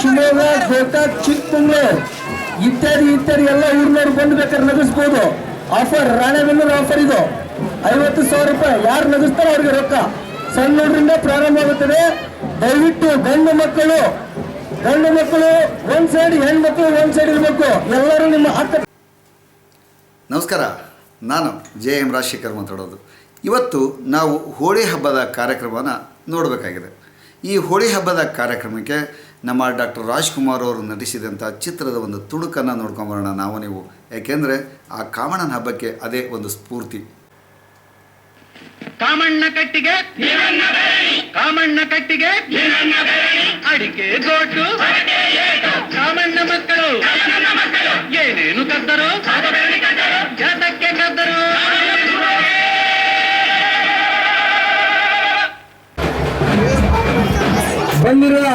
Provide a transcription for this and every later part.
ಶಿವಮೊಗ್ಗ ಗೋಕಾಕ್, ಚಿಕ್ಕಮಂಗ್ಳೂರ್, ಇತ್ಯಾದಿ ಇತ್ಯಾದಿ ಎಲ್ಲ ಊರ್ನವ್ರು ಬಂದು ಬೇಕಾದ್ರೆ ನಗಿಸ್ಬೋದು. ಆಫರ್ ರಾಣೆಬೆನ್ನೂರು ಆಫರ್ ಇದು. ಐವತ್ತು ಸಾವಿರ ರೂಪಾಯಿ. ಯಾರು ನಗಿಸ್ತಾರೋ ಅವ್ರಿಗೆ ರೊಕ್ಕ. ಸಣ್ಣ ಪ್ರಾರಂಭವಾಗುತ್ತದೆ ಪ್ರಾರಂಭ ಆಗುತ್ತದೆ. ದಯವಿಟ್ಟು ಗಂಡು ಮಕ್ಕಳು ಗಂಡು ಮಕ್ಕಳು ಒಂದ್ ಸೈಡ್ ಹೆಣ್ಮಕ್ಳು ಒಂದ್ ಸೈಡ್ ಇರ್ಬೇಕು. ಎಲ್ಲರೂ ನಿಮ್ಮ ಅಕ್ಕ ನಮಸ್ಕಾರ. ನಾನು ಜೆ ಎಂ ರಾಜಶೇಖರ್ ಮಾತಾಡೋದು. ಇವತ್ತು ನಾವು ಹೋಳಿ ಹಬ್ಬದ ಕಾರ್ಯಕ್ರಮನ ನೋಡಬೇಕಾಗಿದೆ. ಈ ಹೋಳಿ ಹಬ್ಬದ ಕಾರ್ಯಕ್ರಮಕ್ಕೆ ನಮ್ಮ ಡಾಕ್ಟರ್ ರಾಜ್ಕುಮಾರ್ ಅವರು ನಟಿಸಿದಂಥ ಚಿತ್ರದ ಒಂದು ತುಣುಕನ್ನು ನೋಡ್ಕೊಂಬರೋಣ ನಾವು ನೀವು. ಯಾಕೆಂದರೆ ಆ ಕಾಮಣ್ಣನ ಹಬ್ಬಕ್ಕೆ ಅದೇ ಒಂದು ಸ್ಫೂರ್ತಿ. ಕಾಮಣ್ಣ ಕಟ್ಟಿಗೆ ಕಾಮಣ್ಣ ಕಟ್ಟಿಗೆ ಅಡಿಕೆ ಗೋಟು ಕಾಮಣ್ಣ ಮಕ್ಕಳು. ಏನೇನು ಕದ್ದರು ಜಾತಕ್ಕೆ ಬಂದಿರುವ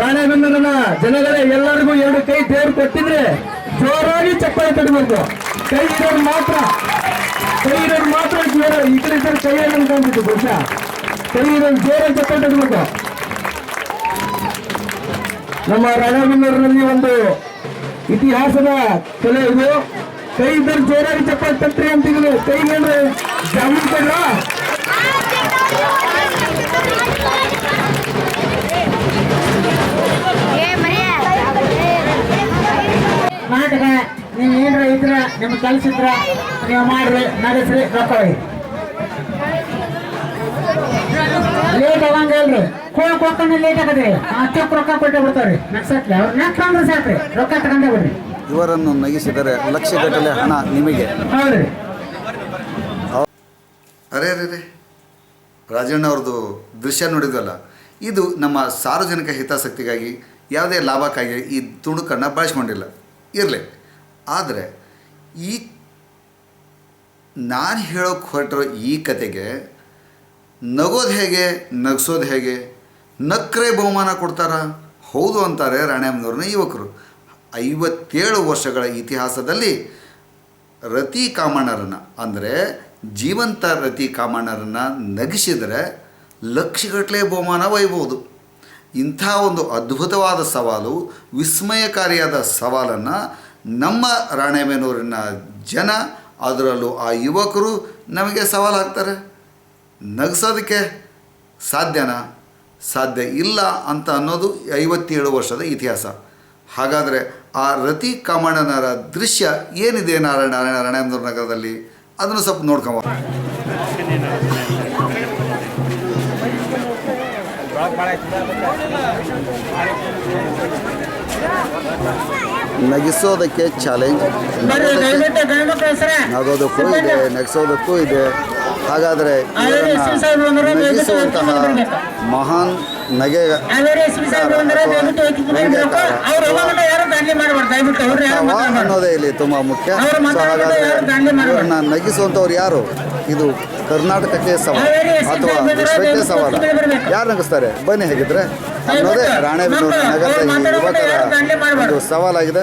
ರಾಣೆಬೆನ್ನೂರಿನ ಜನಗಳೇ ಎಲ್ಲರಿಗೂ ಎರಡು ಕೈ ದೇವ್ರು ಕೊಟ್ಟಿದ್ರೆ ಜೋರಾಗಿ ಚಪ್ಪಾಳೆ ತಡಬೇಕು. ಕೈ ಇರೋರು ಮಾತ್ರ. ಕೈ ಇರೋರು ಮಾತ್ರ ಜೋರ. ಈ ಕಡೆ ಈ ಕಡೆ ಕೈ ಅನ್ಕೊಂಡ್ಬಿಟ್ಟು ಬಹುಶಃ. ಕೈ ಇರೋರು ಜೋರಾಗಿ ಚಪ್ಪಾಳೆ ತಡಬೇಕು. ನಮ್ಮ ರಾಣೆಬೆನ್ನೂರಿನಲ್ಲಿ ಒಂದು ಇತಿಹಾಸದ ಕಲೆ ಇದು. ಕೈ ಇದ್ದರೆ ಜೋರಾಗಿ ಚಪ್ಪಾಳೆ ತಟ್ಟ್ರಿ ಅಂತಿದ್ರು ಕೈ ಇದ್ರ ಕಲಿಸಿದ್ರ ನೀವು ಮಾಡ್ರಿ ನಡೆಸ್ರಿ ರೊಕ್ಕ ಲೇಟ್ ಲೇಟ್ ಆಗಂಗಲ್ರಿ ಕೋಳಕ್ ಕೊಟ್ಟು ಲೇಟ್ ಆಗದ್ರಿ. ಅಷ್ಟಕ್ಕೆ ರೊಕ್ಕ ಕೊಟ್ಟೆ ಬಿಡ್ತಾವ್ರಿ. ನಕ್ಸತ್ಲಿ ಅವ್ರು ನಕ್ ಅಂದ್ರೆ ಸಾಕ್ರಿ. ರೊಕ್ಕ ತಗೊಂಡೇ ಬಿಡ್ರಿ. ಇವರನ್ನು ನಗಿಸಿದರೆ ಲಕ್ಷಗಟ್ಟಲೆ ಹಣ ನಿಮಗೆ. ಹೌದ್ರಿ. ಅರೆ ಅರೆ ಅರೆ. ರಾಜಣ್ಣ ಅವ್ರದ್ದು ದೃಶ್ಯ ನೋಡಿದ್ವಲ್ಲ? ಇದು ನಮ್ಮ ಸಾರ್ವಜನಿಕ ಹಿತಾಸಕ್ತಿಗಾಗಿ ಯಾವುದೇ ಲಾಭಕ್ಕಾಗಿ ಈ ತುಣುಕನ್ನು ಬಳಸ್ಕೊಂಡಿಲ್ಲ. ಇರಲಿ. ಆದರೆ ಈ ನಾನು ಹೇಳೋಕ್ಕೆ ಹೊರಟಿರೋ ಈ ಕತೆಗೆ ನಗೋದು ಹೇಗೆ, ನಗಿಸೋದು ಹೇಗೆ, ನಕ್ರೆ ಬಹುಮಾನ ಕೊಡ್ತಾರ? ಹೌದು ಅಂತಾರೆ ರಾಣೆಮ್ಮನವ್ರನ್ನ ಯುವಕರು. ಐವತ್ತೇಳು ವರ್ಷಗಳ ಇತಿಹಾಸದಲ್ಲಿ ರತಿ ಕಾಮಣ್ಣರನ್ನು, ಅಂದರೆ ಜೀವಂತ ರತಿ ಕಾಮಣ್ಣರನ್ನು ನಗಿಸಿದರೆ ಲಕ್ಷಗಟ್ಟಲೆ ಬಹುಮಾನ ಒಯ್ಬೋದು. ಇಂಥ ಒಂದು ಅದ್ಭುತವಾದ ಸವಾಲು, ವಿಸ್ಮಯಕಾರಿಯಾದ ಸವಾಲನ್ನು ನಮ್ಮ ರಾಣೆಬೆನ್ನೂರಿನ ಜನ ಅದರಲ್ಲೂ ಆ ಯುವಕರು ನಮಗೆ ಸವಾಲು ಹಾಕ್ತಾರೆ ನಗಿಸೋದಕ್ಕೆ ಸಾಧ್ಯನಾ? ಸಾಧ್ಯ ಇಲ್ಲ ಅಂತ ಅನ್ನೋದು ಐವತ್ತೇಳು ವರ್ಷದ ಇತಿಹಾಸ. ಹಾಗಾದರೆ ಆ ರತಿ ಕಾಮಣ್ಣನರ ದೃಶ್ಯ ಏನಿದೆ ನಾರಾಯಣ ನಾರಾಯಣ ರಾಣೇಂದ್ರ ನಗರದಲ್ಲಿ? ಅದನ್ನು ಸ್ವಲ್ಪ ನೋಡ್ಕೊಂಬ. ನಗಿಸೋದಕ್ಕೆ ಚಾಲೆಂಜ್ ನಗೋದಕ್ಕೂ ಇದೆ ನಗಿಸೋದಕ್ಕೂ ಇದೆ. ಹಾಗಾದರೆ ನಗಿಸುವಂತಹ ಮಹಾನ್ ನಗೆ ಅನ್ನೋದೇ ಇಲ್ಲಿ ತುಂಬ ಮುಖ್ಯ. ಇವ್ರನ್ನ ನಗಿಸುವಂಥವ್ರು ಯಾರು? ಇದು ಕರ್ನಾಟಕಕ್ಕೆ ಸವಾಲು ಅಥವಾ ವಿಶ್ವಕ್ಕೆ ಸವಾಲು? ಯಾರು ನಗಿಸ್ತಾರೆ? ಬನ್ನಿ ಹೇಗಿದ್ರೆ. ಅನ್ನೋದೇ ರಾಣೆಬೆನ್ನೂರು ನಗರದ ಈ ಯುವಕರ ಒಂದು ಸವಾಲಾಗಿದೆ.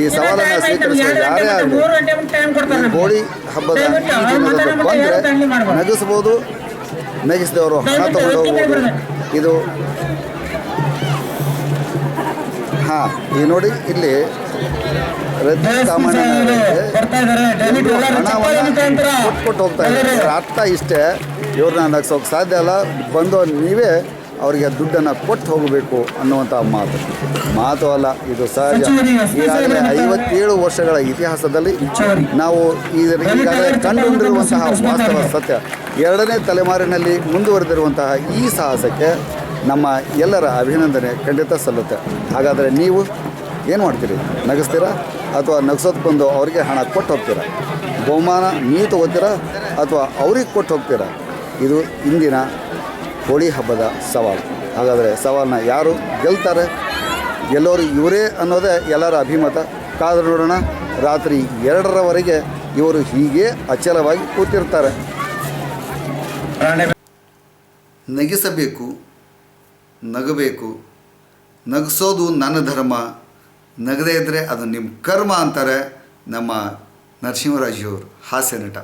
ಈ ಸವಾಲನ್ನು ಸ್ವೀಕರಿಸಿದ ಯಾರೇ ಆಗಲಿ ಹೋಳಿ ಹಬ್ಬದ ಬಂದರೆ. ನಗಿಸ್ಬೋದು ನಗಿಸಿದವರು ಹಣ ತಗೊಂಡು ಹೋಗ್ಬೋದು. ಇದು ಹಾಂ ಈ ನೋಡಿ ಇಲ್ಲಿ ರದ್ದು ಸಾಮಾನ್ಯ ಕಾಮಣ್ಣನವರಿಗೆ ಬರ್ತಾ ಇದಾರೆ ದಯವಿಟ್ಟು ಇವ್ರು ಎಲ್ಲರೂ ಚಪ್ಪಾಳೆ ಹಣವನ್ನ ಮುಖಾಂತರ ಕೊಟ್ಟು ಕೊಟ್ಟು ಹೋಗ್ತಾ ಇದ್ದಾರೆ. ಅರ್ಥ ಇಷ್ಟೇ. ಇವ್ರನ್ನ ನಗಿಸೋಕೆ ಸಾಧ್ಯ ಅಲ್ಲ. ಬಂದು ನೀವೇ ಅವರಿಗೆ ದುಡ್ಡನ್ನು ಕೊಟ್ಟು ಹೋಗಬೇಕು ಅನ್ನುವಂಥ ಮಾತು. ಮಾತು ಅಲ್ಲ ಇದು ಸಹಜ. ಈಗಾಗಲೇ ಐವತ್ತೇಳು ವರ್ಷಗಳ ಇತಿಹಾಸದಲ್ಲಿ ನಾವು ಇದರ ಈಗಾಗಲೇ ಕಂಡುಕೊಂಡಿರುವಂತಹ ವಾಸ್ತವ ಸತ್ಯ. ಎರಡನೇ ತಲೆಮಾರಿನಲ್ಲಿ ಮುಂದುವರೆದಿರುವಂತಹ ಈ ಸಾಹಸಕ್ಕೆ ನಮ್ಮ ಎಲ್ಲರ ಅಭಿನಂದನೆ ಖಂಡಿತ ಸಲ್ಲುತ್ತೆ. ಹಾಗಾದರೆ ನೀವು ಏನು ಮಾಡ್ತೀರಿ? ನಗಿಸ್ತೀರಾ? ಅಥವಾ ನಗಿಸೋದು ಬಂದು ಅವರಿಗೆ ಹಣ ಕೊಟ್ಟು ಹೋಗ್ತೀರಾ? ಬಹುಮಾನ ನೀವು ತಗೋತೀರಾ? ಅಥವಾ ಅವ್ರಿಗೆ ಕೊಟ್ಟು ಹೋಗ್ತೀರಾ? ಇದು ಇಂದಿನ ಹೋಳಿ ಹಬ್ಬದ ಸವಾಲು. ಹಾಗಾದರೆ ಸವಾಲನ್ನ ಯಾರು ಗೆಲ್ತಾರೆ? ಎಲ್ಲರೂ ಇವರೇ ಅನ್ನೋದೇ ಎಲ್ಲರ ಅಭಿಮತ. ಕಾದ್ರೆ ನೋಡೋಣ, ರಾತ್ರಿ ಎರಡರವರೆಗೆ ಇವರು ಹೀಗೆ ಅಚಲವಾಗಿ ಕೂತಿರ್ತಾರೆ. ನಗಿಸಬೇಕು, ನಗಬೇಕು. ನಗಿಸೋದು ನನ್ನ ಧರ್ಮ. ನಗದೇ ಇದ್ದರೆ ಅದು ನಿಮ್ಮ ಕರ್ಮ ಅಂತಾರೆ ನಮ್ಮ ನರಸಿಂಹರಾಜಿಯವರು ಹಾಸ್ಯ ನಟ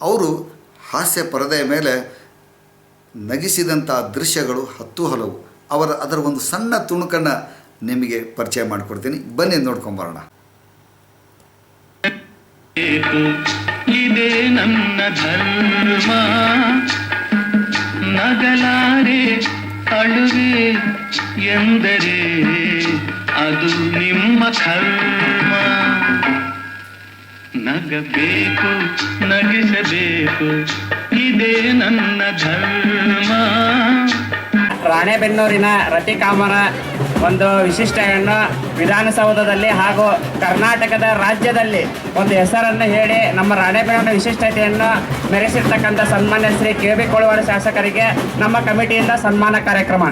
ಅವರು ಹಾಸ್ಯ ಪರದೆಯ ಮೇಲೆ ನಗಿಸಿದಂಥ ದೃಶ್ಯಗಳು ಹತ್ತು ಹಲವು. ಅವರ ಅದರ ಒಂದು ಸಣ್ಣ ತುಣುಕನ್ನು ನಿಮಗೆ ಪರಿಚಯ ಮಾಡಿಕೊಡ್ತೀನಿ. ಬನ್ನಿ ನೋಡ್ಕೊಂಬರೋಣ ಇದೇ ನನ್ನ ಧರ್ಮ. ನಗಲಾರೆ ಅಳುವೆ ಎಂದರೆ ಅದು ನಿಮ್ಮ ಧರ್ಮ. ನಗಬೇಕು, ನಗಿಸಬೇಕು ಇದೇ ನನ್ನ ಧರ್ಮ. ರಾಣೆಬೆನ್ನೂರಿನ ರತಿಕಾಮನ ಒಂದು ವಿಶಿಷ್ಟೆಯನ್ನು ವಿಧಾನಸೌಧದಲ್ಲಿ ಹಾಗೂ ಕರ್ನಾಟಕದ ರಾಜ್ಯದಲ್ಲಿ ಒಂದು ಹೆಸರನ್ನು ಹೇಳಿ ನಮ್ಮ ರಾಣೆಬೆನ್ನೂರಿನ ವಿಶಿಷ್ಟತೆಯನ್ನು ಮೆರೆಸಿರ್ತಕ್ಕಂಥ ಸನ್ಮಾನ್ಯ ಶ್ರೀ ಕೆ ಬಿ ಕೋಳವಾಡ ಶಾಸಕರಿಗೆ ನಮ್ಮ ಕಮಿಟಿಯಿಂದ ಸನ್ಮಾನ ಕಾರ್ಯಕ್ರಮ.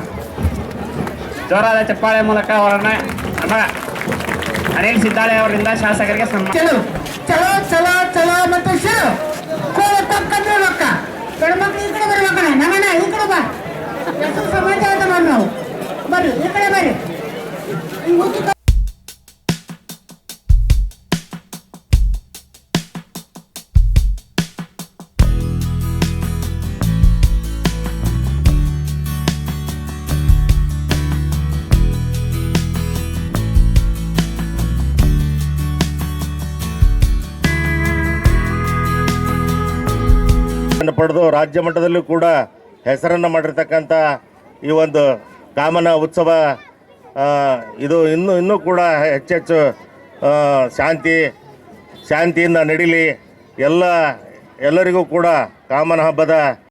ಜೋರಾದ ಚಪ್ಪಾಳೆ ಮೂಲಕ ಅವರನ್ನು ನಮ್ಮ ಅನಿಲ್ ಸಿದ್ದಾಳೆ ಅವರಿಂದ ಶಾಸಕರಿಗೆ ಸನ್ಮಾನ. ಚಲೋ ಚಲೋ ಚಲೋ ಮತ್ತೆ ಶುರು ಕೋಲ ತಕ್ಕಂದ್ರೆ ರೊಕ್ಕ ಗಂಡ್ಮಕ್ಳು ಈ ಕಡೆ ಬರ್ಬೇಕಣ್ಣ ನಮ್ಮಣ್ಣ ಈ ಕಡೆ ಬಾ ಪಡೆದು ರಾಜ್ಯ ಮಟ್ಟದಲ್ಲೂ ಕೂಡ ಹೆಸರನ್ನು ಮಾಡಿರ್ತಕ್ಕಂಥ ಈ ಒಂದು ಕಾಮನ ಉತ್ಸವ ಇದು ಇನ್ನೂ ಇನ್ನೂ ಕೂಡ ಹೆಚ್ಚೆಚ್ಚು ಶಾಂತಿ, ಶಾಂತಿಯಿಂದ ನಡೀಲಿ. ಎಲ್ಲ, ಎಲ್ಲರಿಗೂ ಕೂಡ ಕಾಮನ ಹಬ್ಬದ